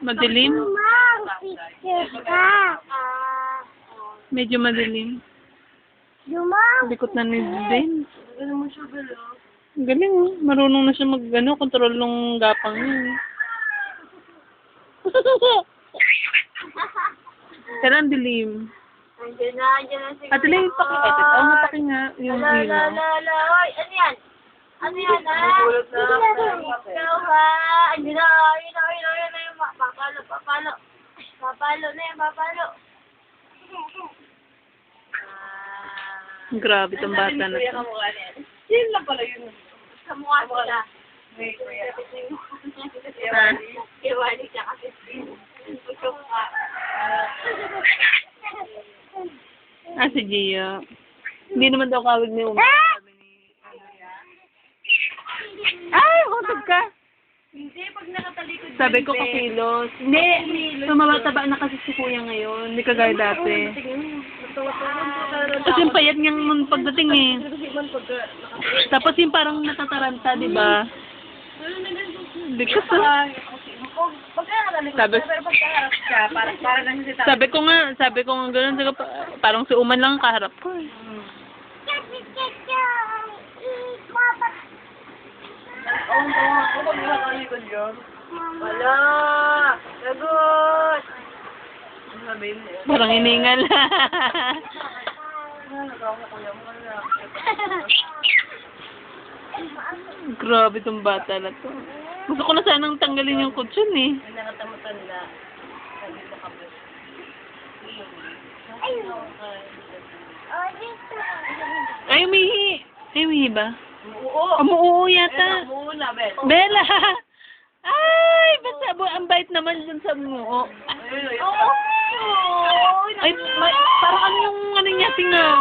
Madilim? Medyo madilim. Likot na ni Bella? Ang Galing oh. Marunong na siya mag, ano, control ng gapang niya. Pero ang dilim. Andiyan na, andiyan na si At Lay, pakikita. Oo, oh, paki nga yung La, la, ilaw. la, la. Hoy, ano yan? Ano yan, ha? Ikaw, ha? Andiyan na, ayun na, papalo, papalo. Na yan, papalo. Ah. Grabe tong bata na to. Yun lang pala yun. Kamukha sila. Ha? Iwali siya kasi. Ah, si Gio. Hindi naman daw kawig ni Uma. Ay, utog ka. Hindi, pag nakatalikod Sabi ko kakilos. Hindi, tumawa-taba na kasi si kuya ngayon. Hindi kagaya dati. Tapos yung payat niyang nung pagdating eh. Tapos yung parang natataranta, di ba? Hindi ko sa... Sabi, pero pag kaharap siya, parang parang lang si sabi ko nga, sabi ko nga sabi ko, pa- parang si Uman lang ang kaharap ko eh. Oo, nakatalikod yun. Wala! Lagot! Parang iningal. Grabe tong bata na to. Gusto ko na sanang tanggalin yung kutsyon eh. May nakatamutan na. Sabi mo ka ba? Ay, umihi. Ay, umihi ba? Oo! Umuoo yata. Muna, Ben. Bella! Ay, basta bu- ang bait naman dun sa muo. Oo! Ay, may, parang ano yung ano niya, tingaw.